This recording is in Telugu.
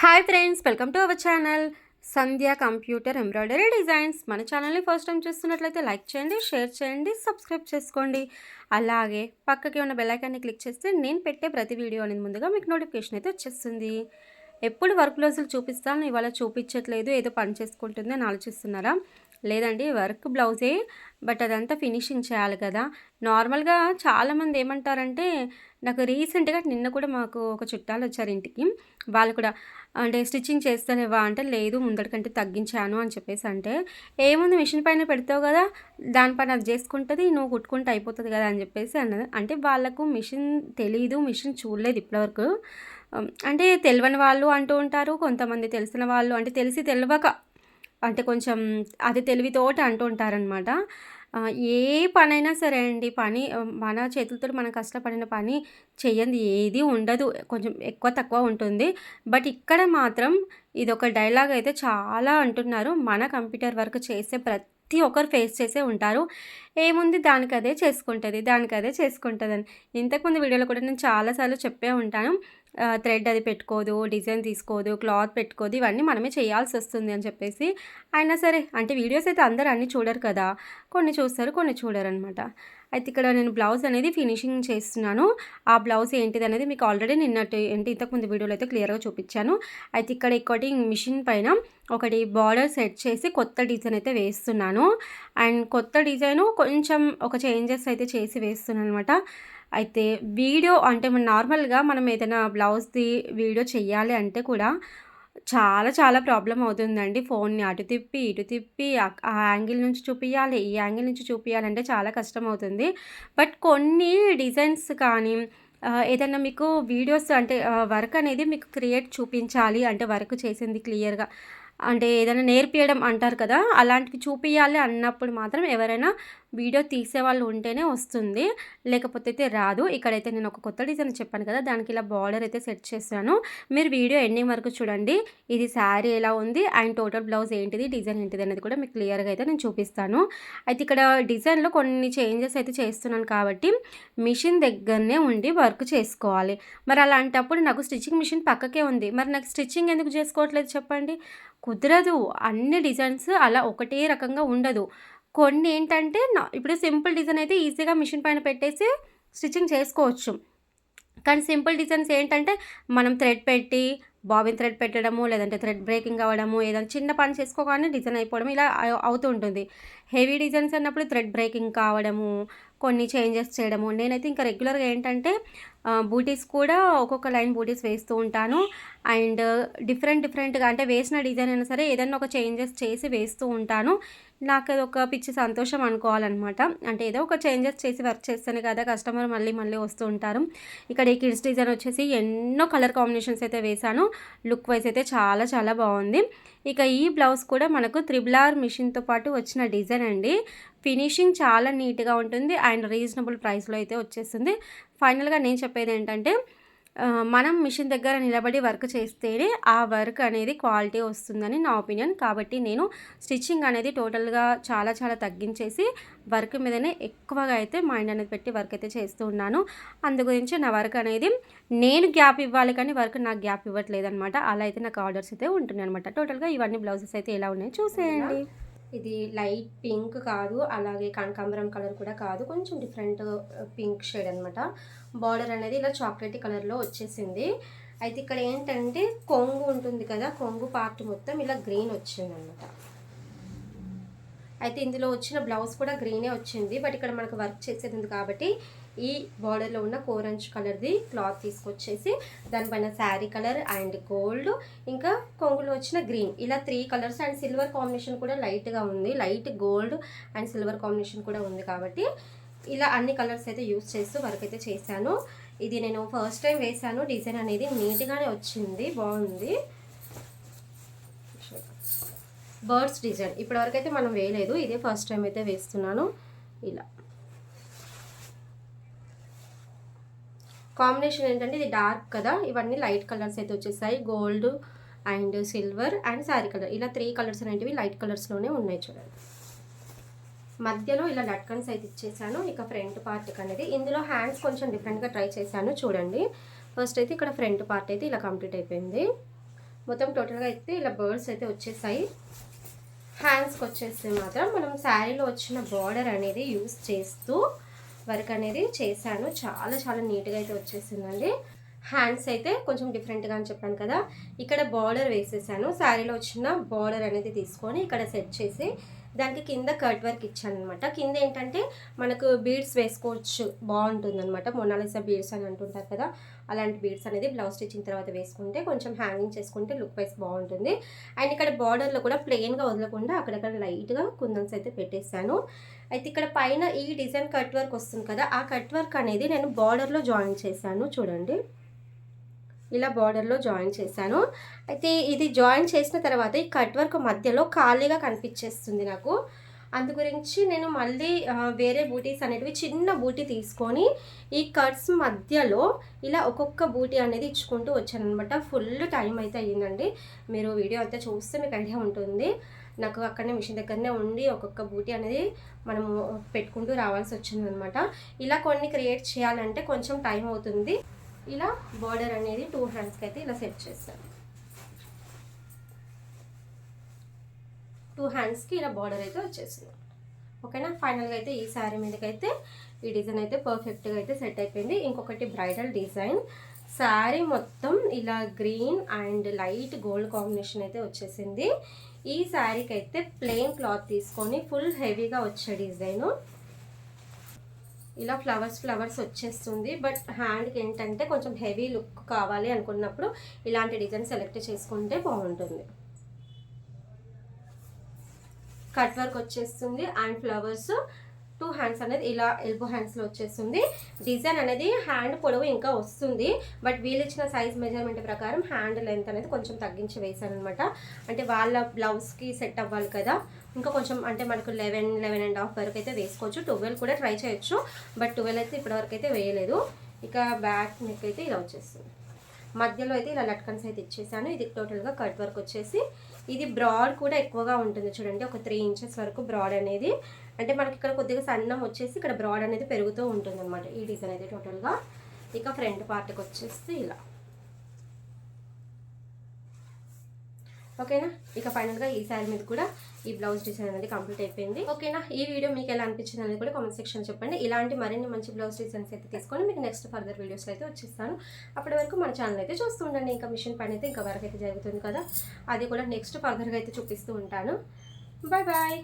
Hi friends welcome to our channel Sandhya computer embroidery designs మన ఛానల్ని ఫస్ట్ టైం చూస్తున్నట్లయితే లైక్ చేయండి షేర్ చేయండి సబ్స్క్రైబ్ చేసుకోండి. అలాగే పక్కకి ఉన్న బెల్లైకాన్ని క్లిక్ చేస్తే నేను పెట్టే ప్రతి వీడియో అనేది ముందుగా మీకు నోటిఫికేషన్ అయితే వచ్చేస్తుంది. ఎప్పుడు వర్క్ బ్లౌజులు చూపిస్తాను ఇవాళ చూపించట్లేదు ఏదో పని చేసుకుంటుంది అని ఆలోచిస్తున్నారా? లేదండి వర్క్ బ్లౌజే బట్ అదంతా ఫినిషింగ్ చేయాలి కదా. నార్మల్గా చాలామంది ఏమంటారంటే నాకు రీసెంట్గా నిన్న కూడా మాకు ఒక చుట్టాలు వచ్చారు ఇంటికి. వాళ్ళు కూడా అంటే స్టిచ్చింగ్ చేస్తానేవా అంటే లేదు ముందటికంటే తగ్గించాను అని చెప్పేసి అంటే ఏముంది మిషన్ పైన పెడతావు కదా దానిపైన అది చేసుకుంటుంది నువ్వు కుట్టుకుంటే అయిపోతుంది కదా అని చెప్పేసి అన్నది. అంటే వాళ్ళకు మిషన్ తెలీదు మిషన్ చూడలేదు ఇప్పటివరకు. అంటే తెలియని వాళ్ళు అంటూ ఉంటారు కొంతమంది తెలిసిన వాళ్ళు అంటే తెలిసి తెలియక అంటే కొంచెం అది తెలివితోటి అంటుంటారనమాట. ఏ పనైనా సరే అండి పని మన చేతులతో మనం కష్టపడిన పని చెయ్యంది ఏది ఉండదు. కొంచెం ఎక్కువ తక్కువ ఉంటుంది. బట్ ఇక్కడ మాత్రం ఇది ఒక డైలాగ్ అయితే చాలా అంటున్నారు. మన కంప్యూటర్ వర్క్ చేసే ప్రతి ఒక్కరు ఫేస్ చేసే ఉంటారు. ఏముంది దానికి అదే చేసుకుంటుంది దానికి అదే చేసుకుంటుంది అని ఇంతకుముందు వీడియోలో కూడా నేను చాలాసార్లు చెప్పే ఉంటాను. థ్రెడ్ అది పెట్టుకోదు డిజైన్ తీసుకోదు క్లాత్ పెట్టుకోదు ఇవన్నీ మనమే చేయాల్సి వస్తుంది అని చెప్పేసి అయినా సరే అంటే వీడియోస్ అయితే అందరూ అన్నీ చూడరు కదా కొన్ని చూస్తారు కొన్ని చూడరు అనమాట అయితే ఇక్కడ నేను బ్లౌజ్ అనేది ఫినిషింగ్ చేస్తున్నాను. ఆ బ్లౌజ్ ఏంటిది అనేది మీకు ఆల్రెడీ నిన్నటి ఏంటి ఇంతకుముందు వీడియోలో అయితే క్లియర్గా చూపించాను. అయితే ఇక్కడ ఒకటి మిషన్ పైన ఒకటి బార్డర్ సెట్ చేసి కొత్త డిజైన్ అయితే వేస్తున్నాను. అండ్ కొత్త డిజైను కొంచెం ఒక చేంజెస్ అయితే చేసి వేస్తున్నాను అనమాట అయితే వీడియో అంటే మన నార్మల్గా మనం ఏదైనా బ్లౌజ్ది వీడియో చేయాలి అంటే కూడా చాలా చాలా ప్రాబ్లం అవుతుందండి. ఫోన్ని అటు తిప్పి ఇటు తిప్పి ఆ యాంగిల్ నుంచి చూపించాలి ఈ యాంగిల్ నుంచి చూపించాలంటే చాలా కష్టం అవుతుంది బట్ కొన్ని డిజైన్స్ కానీ ఏదైనా మీకు వీడియోస్ అంటే వర్క్ అనేది మీకు క్రియేట్ చూపించాలి అంటే వర్క్ చేసింది క్లియర్గా అంటే ఏదైనా నేర్పియడం అంటారు కదా అలాంటివి చూపించాలి అన్నప్పుడు మాత్రం ఎవరైనా వీడియో తీసే వాళ్ళు ఉంటేనే వస్తుంది. లేకపోతే అయితే రాదు. ఇక్కడైతే నేను ఒక కొత్త డిజైన్ చెప్పాను కదా దానికి ఇలా బార్డర్ అయితే సెట్ చేశాను. మీరు వీడియో ఎండింగ్ వరకు చూడండి. ఇది శారీ ఎలా ఉంది అండ్ టోటల్ బ్లౌజ్ ఏంటిది డిజైన్ ఏంటిది అనేది కూడా మీకు క్లియర్గా అయితే నేను చూపిస్తాను. అయితే ఇక్కడ డిజైన్లో కొన్ని చేంజెస్ అయితే చేస్తున్నాను కాబట్టి మిషన్ దగ్గరనే ఉండి వర్క్ చేసుకోవాలి. మరి అలాంటప్పుడు నాకు స్టిచ్చింగ్ మిషన్ పక్కకే ఉంది. మరి నాకు స్టిచ్చింగ్ ఎందుకు చేసుకోవట్లేదు చెప్పండి? కుదరదు. అన్ని డిజైన్స్ అలా ఒకటే రకంగా ఉండదు. కొన్ని ఏంటంటే నా- ఇప్పుడు సింపుల్ డిజైన్ అయితే ఈజీగా మిషన్ పైన పెట్టేసి స్టిచ్చింగ్ చేసుకోవచ్చు. కానీ సింపుల్ డిజైన్స్ ఏంటంటే మనం థ్రెడ్ పెట్టి బాబిన్ థ్రెడ్ పెట్టడము లేదంటే థ్రెడ్ బ్రేకింగ్ అవ్వడము ఏదైనా చిన్న పని చేసుకోగానే డిజైన్ అయిపోవడం ఇలా అవుతూ ఉంటుంది. హెవీ డిజైన్స్ అన్నప్పుడు థ్రెడ్ బ్రేకింగ్ కావడము కొన్ని చేంజెస్ చేయడము. నేనైతే ఇంకా రెగ్యులర్గా ఏంటంటే బూటీస్ కూడా ఒక్కొక్క లైన్ బూటీస్ వేస్తూ ఉంటాను. అండ్ డిఫరెంట్ డిఫరెంట్గా అంటే వేసిన డిజైన్ అయినా సరే ఏదైనా ఒక చేంజెస్ చేసి వేస్తూ ఉంటాను. నాకు అది ఒక పిచ్చి సంతోషం అనుకోవాలన్నమాట. అంటే ఏదో ఒక చేంజెస్ చేసి వర్క్ చేస్తేనే కదా కస్టమర్ మళ్ళీ మళ్ళీ వస్తూ ఉంటారు. ఇక్కడ ఈ కిడ్స్ డిజైన్ వచ్చేసి ఎన్నో కలర్ కాంబినేషన్స్ అయితే వేశాను. లుక్ వైజ్ అయితే చాలా చాలా బాగుంది. ఇక ఈ బ్లౌజ్ కూడా మనకు త్రిబుల్ ఆర్ మిషన్తో పాటు వచ్చిన డిజైన్ అండి. ఫినిషింగ్ చాలా నీట్గా ఉంటుంది అండ్ రీజనబుల్ ప్రైస్లో అయితే వచ్చేస్తుంది ఫైనల్గా నేను చెప్పేది ఏంటంటే మనం మిషన్ దగ్గర నిలబడి వర్క్ చేస్తేనే ఆ వర్క్ అనేది క్వాలిటీ వస్తుందని నా ఒపీనియన్. కాబట్టి నేను స్టిచ్చింగ్ అనేది టోటల్గా చాలా చాలా తగ్గించేసి వర్క్ మీదనే ఎక్కువగా అయితే మైండ్ అనేది పెట్టి వర్క్ అయితే చేస్తూ ఉన్నాను. అందు గురించి నా వర్క్ అనేది నేను గ్యాప్ ఇవ్వాలి కానీ వర్క్ నాకు గ్యాప్ ఇవ్వట్లేదు అనమాట అలా అయితే నాకు ఆర్డర్స్ అయితే ఉంటున్నాయి అనమాట టోటల్గా ఇవన్నీ బ్లౌజెస్ అయితే ఎలా ఉన్నాయో చూసేయండి. ఇది లైట్ పింక్ కాదు అలాగే కనకాంబరం కలర్ కూడా కాదు. కొంచెం డిఫరెంట్ పింక్ షేడ్ అనమాట బార్డర్ అనేది ఇలా చాక్లెట్ కలర్లో వచ్చేసింది. అయితే ఇక్కడ ఏంటంటే కొంగు ఉంటుంది కదా కొంగు పార్ట్ మొత్తం ఇలా గ్రీన్ వచ్చింది అనమాట అయితే ఇందులో వచ్చిన బ్లౌజ్ కూడా గ్రీనే వచ్చింది. బట్ ఇక్కడ మనకు వర్క్ చేసేది ఉంది కాబట్టి ఈ బార్డర్లో ఉన్న కోరంజ్ కలర్ది క్లాత్ తీసుకొచ్చేసి దానిపైన శారీ కలర్ అండ్ గోల్డ్ ఇంకా కొంగులో వచ్చిన గ్రీన్ ఇలా three colours and silver combination కూడా లైట్గా ఉంది. Light gold and silver combination కూడా ఉంది కాబట్టి ఇలా అన్ని కలర్స్ అయితే యూస్ చేస్తూ వర్క్ అయితే చేశాను. ఇది నేను ఫస్ట్ టైం వేశాను. డిజైన్ అనేది నీట్గానే వచ్చింది. బాగుంది. బర్డ్స్ డిజైన్ ఇప్పటివరకు అయితే మనం వేయలేదు. ఇదే ఫస్ట్ టైం అయితే వేస్తున్నాను. ఇలా. కాంబినేషన్ ఏంటంటే ఇది డార్క్ కదా ఇవన్నీ లైట్ కలర్స్ అయితే వచ్చేసాయి. Gold and silver and sari colour. ఇలా త్రీ కలర్స్ అనేటివి లైట్ కలర్స్లోనే ఉన్నాయి చూడండి. మధ్యలో ఇలా లట్కన్స్ అయితే ఇచ్చేసాను. ఇక ఫ్రంట్ పార్ట్కి అనేది ఇందులో హ్యాండ్స్ కొంచెం డిఫరెంట్గా ట్రై చేశాను చూడండి. ఫస్ట్ అయితే ఇక్కడ ఫ్రంట్ పార్ట్ అయితే ఇలా కంప్లీట్ అయిపోయింది. మొత్తం టోటల్గా అయితే ఇలా బర్డ్స్ అయితే వచ్చేసాయి. హ్యాండ్స్కి వచ్చేస్తే మాత్రం మనం శారీలో వచ్చిన బార్డర్ అనేది యూస్ చేస్తూ వర్క్ అనేది చేశాను. చాలా చాలా నీట్గా అయితే వచ్చేసిందండి. హ్యాండ్స్ అయితే కొంచెం డిఫరెంట్గా అని చెప్పాను కదా. ఇక్కడ బార్డర్ వేసేసాను. శారీలో వచ్చిన బార్డర్ అనేది తీసుకొని ఇక్కడ సెట్ చేసి దానికి కింద కట్ వర్క్ ఇచ్చాను అనమాట కింద ఏంటంటే మనకు బీడ్స్ వేసుకోవచ్చు. బాగుంటుంది అనమాట మొనాలిసా బీడ్స్ అని అంటుంటారు కదా. అలాంటి బీడ్స్ అనేది బ్లౌజ్ స్టిచ్చింగ్ తర్వాత వేసుకుంటే కొంచెం హ్యాంగింగ్ చేసుకుంటే లుక్ వైస్ బాగుంటుంది. అండ్ ఇక్కడ బార్డర్లో కూడా ప్లెయిన్గా వదలకుండా అక్కడక్కడ లైట్గా కుందన్స్ అయితే పెట్టేశాను. అయితే ఇక్కడ పైన ఈ డిజైన్ కట్ వర్క్ వస్తుంది కదా ఆ కట్ వర్క్ అనేది నేను బార్డర్లో జాయిన్ చేశాను చూడండి. ఇలా బార్డర్లో జాయిన్ చేశాను. అయితే ఇది జాయిన్ చేసిన తర్వాత ఈ కట్ వర్క్ మధ్యలో ఖాళీగా కనిపించేస్తుంది నాకు. అందు గురించి నేను మళ్ళీ వేరే బూటీస్ అనేటివి చిన్న బూటీ తీసుకొని ఈ కట్స్ మధ్యలో ఇలా ఒక్కొక్క బూటీ అనేది ఇచ్చుకుంటూ వచ్చాను అనమాట ఫుల్ టైం అయితే అయ్యిందండి. మీరు వీడియో అంతా చూస్తే మీకు ఐడియా ఉంటుంది. నాకు అక్కడనే మిషన్ దగ్గరనే ఉండి ఒక్కొక్క బూటీ అనేది మనము పెట్టుకుంటూ రావాల్సి వచ్చిందనమాట. ఇలా కొన్ని క్రియేట్ చేయాలంటే కొంచెం టైం అవుతుంది. ఇలా బార్డర్ అనేది టూ హ్యాండ్స్కి అయితే ఇలా సెట్ చేస్తాను టూ హ్యాండ్స్కి ఇలా బార్డర్ అయితే వచ్చేసింది. ఓకేనా? ఫైనల్గా అయితే ఈ శారీ మీదకైతే ఈ డిజైన్ అయితే పర్ఫెక్ట్గా అయితే సెట్ అయిపోయింది. ఇంకొకటి బ్రైడల్ డిజైన్. శారీ మొత్తం ఇలా green and light gold combination అయితే వచ్చేసింది. ఈ శారీకి అయితే ప్లెయిన్ క్లాత్ తీసుకొని ఫుల్ హెవీగా వచ్చే డిజైను. ఇలా ఫ్లవర్స్ ఫ్లవర్స్ వచ్చేస్తుంది. బట్ హ్యాండ్కి ఏంటంటే కొంచెం హెవీ లుక్ కావాలి అనుకున్నప్పుడు ఇలాంటి డిజైన్ సెలెక్ట్ చేసుకుంటే బాగుంటుంది. కట్ వర్క్ వచ్చేస్తుంది. అండ్ ఫ్లవర్స్ టూ హ్యాండ్స్ అనేది ఇలా ఎల్బో హ్యాండ్స్లో వచ్చేస్తుంది. డిజైన్ అనేది హ్యాండ్ పొడవు ఇంకా వస్తుంది. బట్ వీళ్ళు ఇచ్చిన సైజ్ మెజర్మెంట్ ప్రకారం హ్యాండ్ లెంత్ అనేది కొంచెం తగ్గించి వేసాను అనమాట అంటే వాళ్ళ బ్లౌజ్కి సెట్ అవ్వాలి కదా. ఇంకా కొంచెం అంటే మనకు లెవెన్ లెవెన్ అండ్ హాఫ్ వరకు అయితే వేసుకోవచ్చు. ట్వెల్వ్ కూడా ట్రై చేయొచ్చు. బట్ ట్వెల్వ్ అయితే ఇప్పటివరకు అయితే వేయలేదు. ఇక బ్యాక్ నెక్ అయితే ఇలా వచ్చేస్తుంది. మధ్యలో అయితే ఇలా లట్కన్స్ అయితే ఇచ్చేసాను. ఇది టోటల్గా కట్ వర్క్ వచ్చేసి ఇది బ్రాడ్ కూడా ఎక్కువగా ఉంటుంది చూడండి ఒక త్రీ ఇంచెస్ వరకు బ్రాడ్ అనేది. అంటే మనకి ఇక్కడ కొద్దిగా సన్నం వచ్చేసి ఇక్కడ బ్రాడ్ అనేది పెరుగుతూ ఉంటుంది అనమాట ఈ డిజైన్ అయితే టోటల్గా ఇక ఫ్రంట్ పార్ట్కి వచ్చేసి ఇలా. ఓకేనా? ఇక ఫైనల్గా ఈ శారీ మీద కూడా ఈ బ్లౌజ్ డిజైన్ అనేది కంప్లీట్ అయిపోయింది. ఓకేనా? ఈ వీడియో మీకు ఎలా అనిపించింది అనేది కూడా కామెంట్ సెక్షన్ చెప్పండి. ఇలాంటి మరిన్ని మంచి బ్లౌజ్ డిజైన్స్ అయితే తీసుకొని మీకు నెక్స్ట్ ఫర్దర్ వీడియోస్ అయితే వచ్చేస్తాను. అప్పటి వరకు మన ఛానల్ అయితే చూస్తూ ఉండండి. ఇంకా మిషన్ పని అయితే ఇంకా వరకు అయితే జరుగుతుంది కదా. అది కూడా నెక్స్ట్ ఫర్దర్గా అయితే చూపిస్తూ ఉంటాను. Bye bye